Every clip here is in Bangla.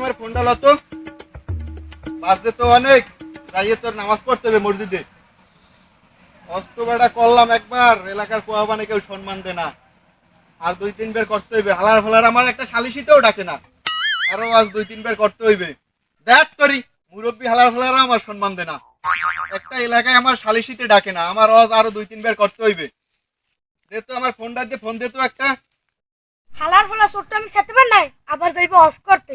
আমার সম্মান দে না। একটা আরও আজ দুই তিন বের করতে হইবে। দেখ তোরি, মুরব্বী হালার ফালারা আমার সম্মান দে একটা এলাকায় আমার সালিশিতে ডাকে না। আমার আজ আরও দুই তিন বের করতে হইবে। দে আমার ফোনটা দিয়ে ফোন দে তো একটা। আমি সাথে পার নাই, আবার যাইব অস করতে।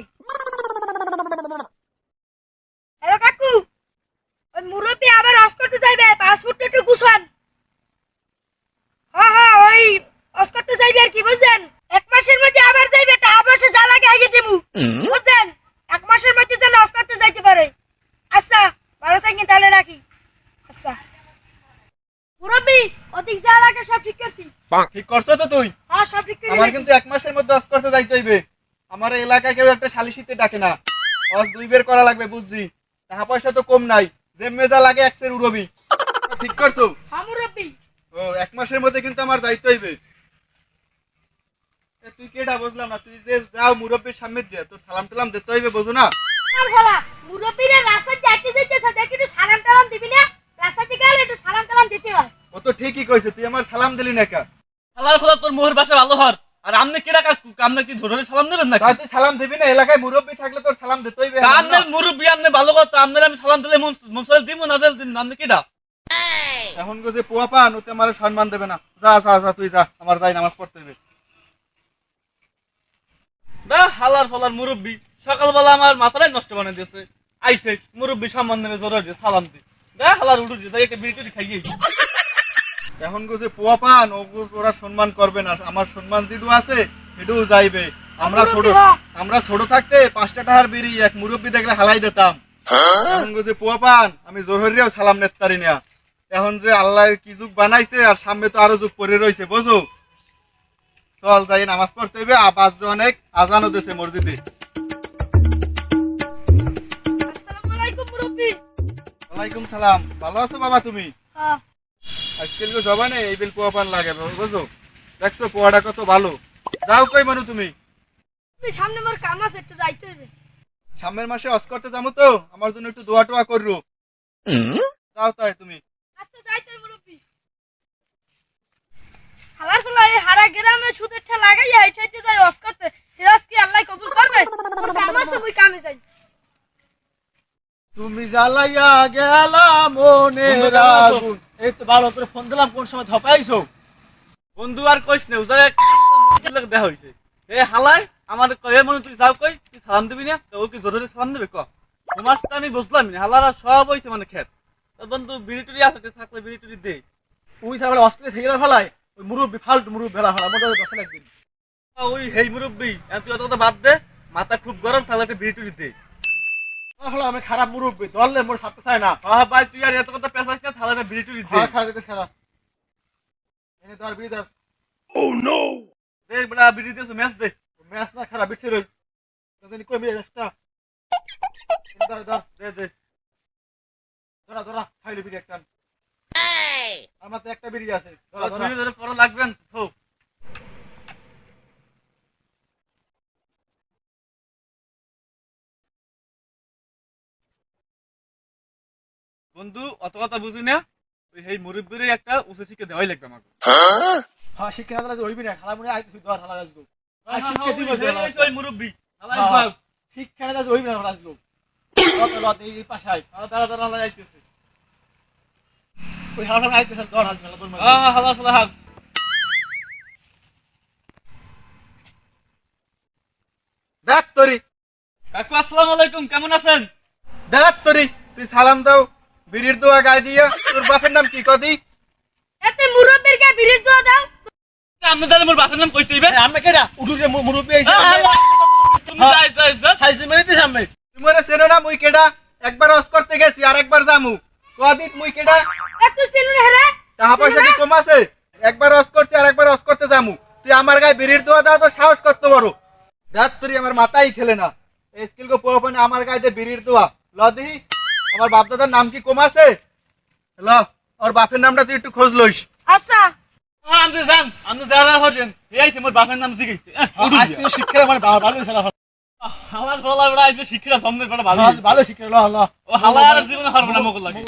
হ্যালো কাকু, ওই মুরব্বী আবার অস করতে যাইবে পাসপোর্ট একটু গুছান হ্যাঁ হ্যাঁ ওই হস করতে যাইবে আর কি বুঝছেন এক মাসের মধ্যে আবার যাইবে টাকা পয়সা যা লাগে আগে দেবো বুঝছেন এক মাসের মধ্যে যেন হস করতে যাইতে পারে আচ্ছা ভালো থাকি তাহলে রাখি আচ্ছা মুরব্বী লাগে সব ঠিক করছি। ঠিক করছ তো তুই? হ্যাঁ সব ঠিক করে আমার কিন্তু এক মাসের মধ্যে অস করতে যাইতে হইবে। আমার এলাকায় কেউ একটা সালিশিতে ডাকে না। অস দুই বের করা লাগবে বুঝছি। টাকা পয়সা তো কম নাই। যে মেজা লাগে উড়বি। ঠিক করছ? হ্যাঁ মুরব্বী। ও এক মাসের মধ্যে কিন্তু আমার যাইতে হইবে। তুই কেডা? বুঝলাম না। তুই যে যাও মুরব্বীর সামনে দিয়ে তোর সালাম টালাম দিতে হইবে বুঝো না? আর বলা মুরব্বীরা রাস্তা যাইতে যাইতেছে দেখি একটু সালাম টালাম দিবি না রাস্তা থেকে গেলে একটু সালাম টালাম দিতে হয় কইছে তুই আমার সালাম দিলি না কা হালার ফলা তোর মোহর বাসা ভালো হর আর আমনে কেডা কাকু আমনে কি ঝোরে সালাম দেবেন নাকি? তাই সালাম দিবি না? এলাকায় মুরব্বী থাকলে তোর সালাম দিতে হইবে আমনে মুরব্বি আমনে ভালো কথা আমনে আমি সালাম দিলে মনসল দিব না দিল দিন আমনে কেডা? এখন গো যে পোয়া পান ওতে আমার সম্মান দেবে না। যা যা যা তুই যা আমার যাই নামাজ পড়তে হইবে দা হালার ফলার মুরব্বি সকালবেলা আমার মাথাটাই নষ্ট বানিয়ে দিয়েছে। আইছে মুরব্বি সম্মান নেবে জোরে সালাম দি। দা হালার উঠু দিয়ে একটা বিড়ি খাইয়ে এখন গো যে পোয়া পান ওরা সম্মান করবে না আমার সম্মান যেটু আছে এটু যাইবে। আমরা ছোট আমরা ছোট থাকতে পাঁচটা টাকার বিড়ি এক মুরব্বী দেখলে হালাই দিতাম। এখন যে পোয়া পান আমি জোহরিয়াও সালাম নেতারি না এখন যে আল্লাহ কি যুগ বানাইছে আর সামনে তো আরও যুগ পড়ে রয়েছে বুঝো? চল যাই নামাজ পড়তে হইবে আবাস অনেক আজানও দিছে মসজিদে। ওয়ালাইকুম সালাম। ভালো আছো বাবা তুমি? হ্যাঁ আজকাল গো জবানে এই বিল পোয়া পান লাগে বুঝো দেখছ পোয়াটা কত ভালো। যাও কই মানু তুমি। সামনে মোর কাম আছে একটু যাইতে হবে। সামনের মাসে অস করতে যাব তো আমার জন্য একটু দোয়া টোয়া করব যাও তাই তুমি। আচ্ছা যাইতে হবে মুরব্বী। হালার ফলা এই হারা গ্রামে সুদের ঠা লাগাই এই ঠাইতে যাই অস করতে হেরাস কি আল্লাহ কবুল করবে মোর কাম আছে মুই কামে যাই তুমি জ্বালাইয়া গেলা মনে বন্ধু, আগুন এই তো ভালো করে ফোন দিলাম কোন সময় ধপাইছো? বন্ধু আর কইস না উজায় দেখা হইছে। এ হালাই আমার কয়ে মনে তুই যাও কই তুই সালাম দিবি না? ও কি জরুরি সালাম দেবে? ক? তোমারটা আমি বুঝলাম না হালারা সব হইছে মানে খেত। বন্ধু বিড়ি টুড়ি আছে থাকলে বিড়ি টুড়ি দে। ওই সামনে হসপিটাল থেকে গেলে ফেলাই ওই মুরব্বী ফালতু মুরব্বী ফেলা ফেলা মোটা দশ একদিন ওই হেই মুরব্বি তুই অত কথা বাদ দে মাথা খুব গরম তাহলে একটা বিড়ি টুড়ি দে। আমি খারাপ মুরব্বী ধরলে মোর সাথে চায় না। হ্যাঁ ভাই তুই আর এত কথা না তাহলে একটা বিড়ি টুড়ি দে দিতে ছাড়া এনে ধর বিড়ি ধর। দে বড়া বিড়ি দিয়েছ ম্যাচ দে ম্যাচ না খারাপ বেশি রই তোদের কই বিড়ি ম্যাচটা ধর ধর। দে দে। ধরা ধরা খাইলে বিড়ি একটা। আমার তো একটা বিড়ি আছে। ধরা ধরা। ধরে পরে লাগবেন বন্ধু অত কথা বুঝি না। ওই এই মুরব্বীর একটা উঁচু শিখে দেওয়াই লাগবে আমাকে। হ্যাঁ? শিক্ষা না দিলে হইবি না খালা মনে আইতে তুই ধর হালা আসব। শিক্ষা দিব ওই- মুরব্বি হালাই হ্যাঁ। বাপ। শিক্ষা না দিলে হইবি না হালা আসব। লত এই পাশে আই দাঁড়া দাঁড়া আইতেছে। ওই হালা আইতেছে আসবে না তোর হ্যাঁ, হ্যাঁ, হালা ফালা দেখ তরি। কাকু আসসালামু আলাইকুম কেমন আছেন? দেখ তরি তুই সালাম দাও। বিড়ির দোয়া গায়ে দিয়া তোর বাপের নাম কি কদি? এতে মুরব্বীর কে বিড়ির দোয়া দাও। আপনি তাহলে মোর বাপের নাম কইতে হইবে? আমি কেডা? উঠুরে মুরব্বী আইছে। তুমি যাই যাই যাই। খাইছে মেরে দিছ আমি। তুই মনে চেনো না মুই কেডা? একবার অস করতে গেছি আর একবার যামু। কদিত মুই কেডা? এ তুই চিনু না রে টাকা পয়সা কি কম আছে? একবার অস করছি আর একবার অস করতে যামু। তুই আমার গায়ে বিড়ির দোয়া দাও তো সাহস করতে পারো দেখ তোর আমার মাথাই খেলে না। এই স্কিল কো পোয়াপানে আমার গায়ে দে বিড়ির দোয়া। ল দেখি। আমার বাপ দাদার নাম কি কম আছে? হ্যালো ওর বাপের নামটা তুই একটু খোঁজ লইস। আচ্ছা। আমি জান আমি যারা হচ্ছেন এই তোমার বাপের নাম জিগাইতে আজকে শিক্ষা মানে ভালো খেলা। হালার বলা বড় আইছে শিক্ষা জন্মের বড় ভালো ভালো শিক্ষা ল ল। ও হালার জীবনে হারবে না মকল লাগে।